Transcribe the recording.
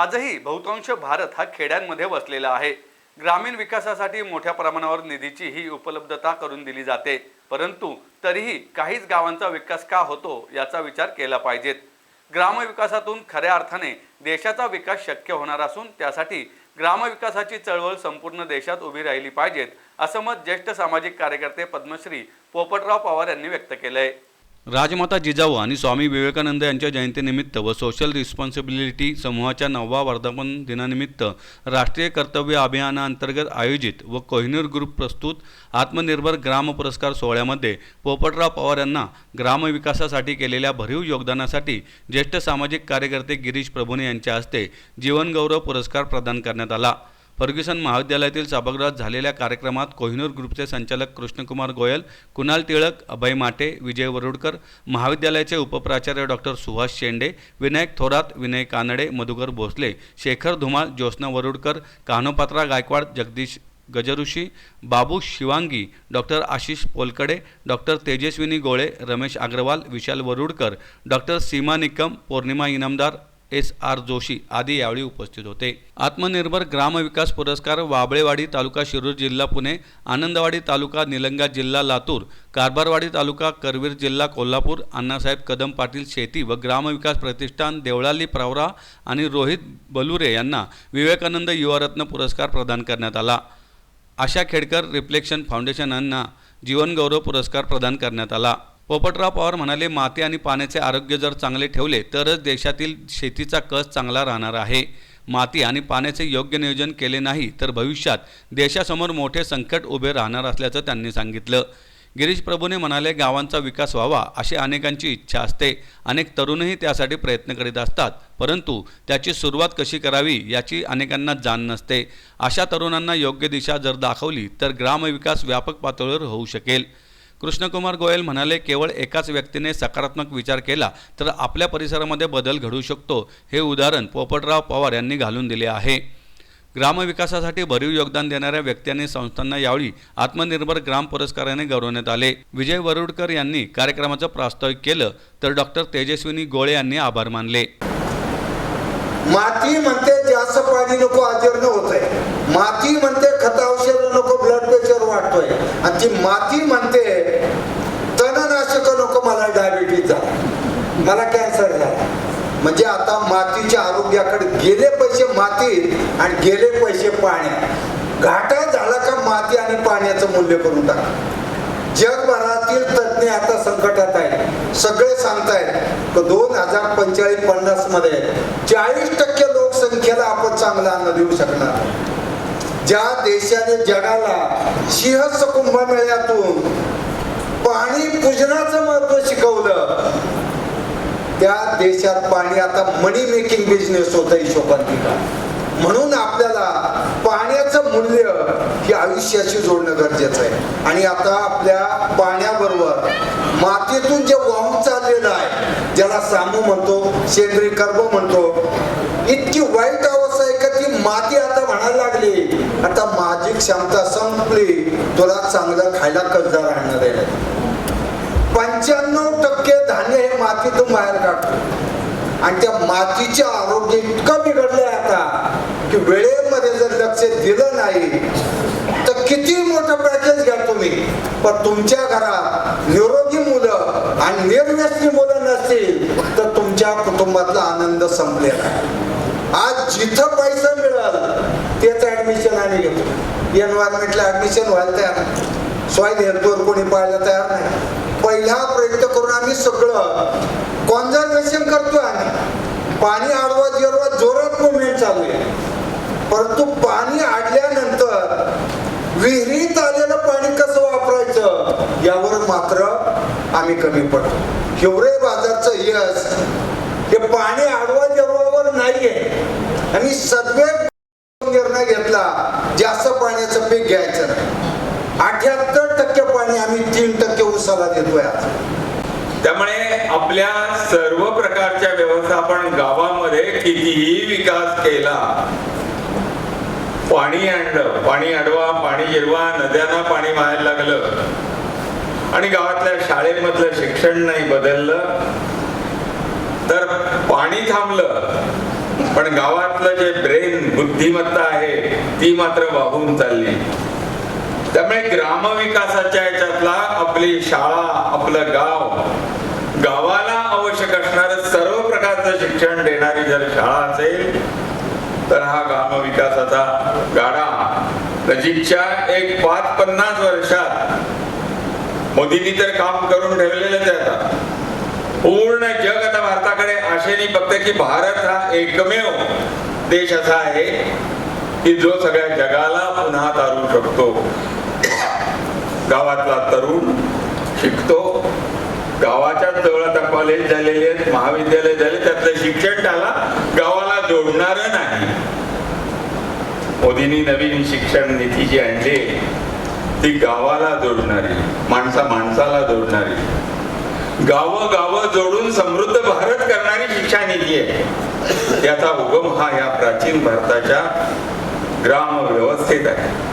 आजही बहुतांश भारत हा खेड्यांमध्ये वसलेला आहे. ग्रामीण विकासासाठी मोठ्या प्रमाणावर निधीची ही उपलब्धता करून दिली जाते. परंतु तरीही काहीच गावांचा विकास का होतो याचा विचार केला पाहिजेत. ग्रामविकासातून खऱ्या अर्थाने देशाचा विकास शक्य होणार असून त्यासाठी ग्रामविकासाची चळवळ संपूर्ण देशात उभी राहिली पाहिजेत असं मत ज्येष्ठ सामाजिक कार्यकर्ते पद्मश्री पोपटराव पवार यांनी व्यक्त केलंय. राजमाता जिजाऊ आणि स्वामी विवेकानंद यांच्या जयंतीनिमित्त व सोशल रिस्पॉन्सिबिलिटी समूहाच्या नववा वर्धापन दिनानिमित्त राष्ट्रीय कर्तव्य अभियानाअंतर्गत आयोजित व कोहिनूर ग्रुप प्रस्तुत आत्मनिर्भर ग्राम पुरस्कार सोहळ्यामध्ये पोपटराव पवार यांना ग्रामविकासासाठी केलेल्या भरीव योगदानासाठी ज्येष्ठ सामाजिक कार्यकर्ते गिरीश प्रभुने यांच्या हस्ते जीवनगौरव पुरस्कार प्रदान करण्यात आला. फर्ग्युसन महाविद्यालयातील सभागृहात झालेल्या कार्यक्रमात कोहिनूर ग्रुपचे संचालक कृष्णकुमार गोयल कुणाल टिळक अभय माटे विजय वरुडकर महाविद्यालयाचे उपप्राचार्य doctor Suhas Shende Vinayak Thorat Vinay Kanade Madhukar Bhosale Shekhar Dhumal Jyotsna Varudkar Kanhopatra Gaikwad Jagdish Gajrishi Babu Shivangi doctor Ashish Polkade doctor Tejaswini Gole Ramesh Agarwal Vishal Varudkar doctor Seema Nikam Pournima Inamdar S R Joshi आदी यावेळी उपस्थित होते. आत्मनिर्भर ग्रामविकास पुरस्कार वाबळेवाडी तालुका शिरूर जिल्हा पुणे आनंदवाडी तालुका निलंगा जिल्हा लातूर कारभारवाडी तालुका करवीर जिल्हा कोल्हापूर अण्णासाहेब कदम पाटील शेती व ग्रामविकास प्रतिष्ठान देवळाली प्रवरा आणि रोहित बलुरे यांना विवेकानंद युवारत्न पुरस्कार प्रदान करण्यात आला. आशा खेडकर रिफ्लेक्शन फाउंडेशन यांना जीवनगौरव पुरस्कार प्रदान करण्यात आला. पोपटराव पवार म्हणाले माती आणि पाण्याचे आरोग्य जर चांगले ठेवले तरच देशातील शेतीचा कस चांगला राहणार आहे. माती आणि पाण्याचे योग्य नियोजन केले नाही तर भविष्यात देशासमोर मोठे संकट उभे राहणार असल्याचं त्यांनी सांगितलं. गिरीश प्रभूने म्हणाले गावांचा विकास व्हावा अशी अनेकांची इच्छा असते. अनेक तरुणही त्यासाठी प्रयत्न करीत असतात परंतु त्याची सुरुवात कशी करावी याची अनेकांना जाण नसते. अशा तरुणांना योग्य दिशा जर दाखवली तर ग्रामविकास व्यापक पातळीवर होऊ शकेल. कृष्णकुमार गोयल म्हणाले केवळ एकाच व्यक्तीने सकारात्मक विचार केला तर आपल्या परिसरामध्ये बदल घडू शकतो. हे उदाहरण पोपटराव पवार यांनी घालून दिले आहे. ग्रामविकासासाठी भरीव योगदान देणाऱ्या व्यक्ती आणि संस्थांना यावेळी आत्मनिर्भर ग्राम पुरस्काराने गौरवण्यात आले. विजय वरुडकर यांनी कार्यक्रमाचं प्रास्ताविक केलं तर डॉक्टर तेजस्विनी गोळे यांनी आभार मानले. माती म्हणते जास्त पाणी नको अजीर्ण होत आहे माती म्हणते खत औषध नको ब्लड प्रेशर वाढतोय. आणि ती माती म्हणते तणनाशक नको मला डायबिटीज झाला मला कॅन्सर झाला म्हणजे आता मातीच्या आरोग्याकडे गेले पैसे मातीत आणि गेले पैसे पाण्यात. घाटा झाला का माती आणि पाण्याचं मूल्य करून टाका. जगभरातील तज्ज्ञ आता संकटात आहेत. सगळे सांगतायत की दोन हजार पंचेचाळीस पन्नासमध्ये चाळीस टक्के लोकसंख्येला आपण चांगला अन्न देऊ शकणार. ज्या देशाने जगाला सिंहस्थ कुंभमेळ्यातून पाणी पूजनाचं महत्त्व शिकवलं त्या देशात पाणी आता मनी मेकिंग बिझनेस होतं हिशोबाने म्हणून आपल्याला पाण्याचं मूल्य हे आयुष्याशी जोडणं गरजेचं आहे. आणि आता आपल्या पाण्याबरोबर मातीतून जे वाहून चाललेलं आहे ज्याला सामू म्हणतो सेंद्रिय कर्ब म्हणतो इतकी वाईट अवस्था आहे का ती माती आता म्हणायला लागली. आता माझी क्षमता संपली तुला चांगलं खायला कसदा राहणार आहे. पंच्याण्णव टक्के धान्य हे मातीतून बाहेर काढतो. आणि त्या मातीचे आरोग्य इतकं बिघडलंय आता की वेळेमध्ये जर लक्ष दिलं नाही तर किती मोठं प्रॅक्टिस घ्या तुम्ही. पण तुमच्या घरात निरोगी मुलं आणि निर्व्यसनी मुलं नसतील तर तुमच्या कुटुंबातला आनंद संपलेला आज जिथं पैसा मिळेल तेच ऍडमिशन आम्ही घेतो. एन्व्हायरमेंटला ऍडमिशन व्हायला तयार नाही. हेल्थवर कोणी पाहायला तयार नाही. पहिला प्रयत्न करून आम्ही सगळं कॉन्झर्वेशन करतोय आम्ही. पाणी आडवा जिरवा जोरात मुवमेंट चालू आहे. परंतु पाणी आडल्यानंतर विहिरीत आलेलं पाणी कसं वापरायचं यावर मात्र आम्ही कमी पडतो. हिवरे बाजारचं यश हे पाणी आडवा जिरवावर नाहीये. आणि सगळे निर्णय घेतला जास्त पाण्याचं पीक घ्यायचं नाही. अठ्याहत्तर टक्के पाणी आम्ही तीन टक्के उसाला देतोय आज. त्यामुळे आपल्या सर्व प्रकारच्या व्यवस्थापन गावामध्ये कितीही विकास केला पाणी आणलं पाणी अडवा पाणी जिरवा नद्यांना पाणी व्हायला लागलं आणि गावातल्या शाळेमधलं शिक्षण नाही बदललं तर पाणी थांबलं पण गावातलं जे ब्रेन बुद्धिमत्ता आहे ती मात्र वाहून चालली. त्यामुळे ग्रामविकासाच्या याच्यातला आपली शाळा आपलं गाव गावाला आवश्यक असणार सर्व प्रकारचं शिक्षण देणारी जर शाळा असेल तर हा ग्रामविकासाचा गाडा. नजीकच्या एक पाच पन्नास वर्षात मोदींनी तर काम करून ठेवलेलंच आहे आता. पूर्ण जग आता भारताकडे आशेने बघते की भारत हा एकमेव देश असा आहे की जो सगळ्या जगाला पुन्हा तारू शकतो. गावातला तरुण शिकतो. गावाच्या जवळ आता कॉलेज झालेले आहेत महाविद्यालय झाले त्यातलं शिक्षण त्याला गावाला जोडणार नाही. मोदींनी नवीन शिक्षण नीती जी आणली ती गावाला जोडणारी माणसा माणसाला जोडणारी. गाव गाव जोडून समृद्ध भारत करणारी शिक्षा नीती आहे. याचा उगम हा या प्राचीन भारताच्या ग्राम व्यवस्थेत आहे.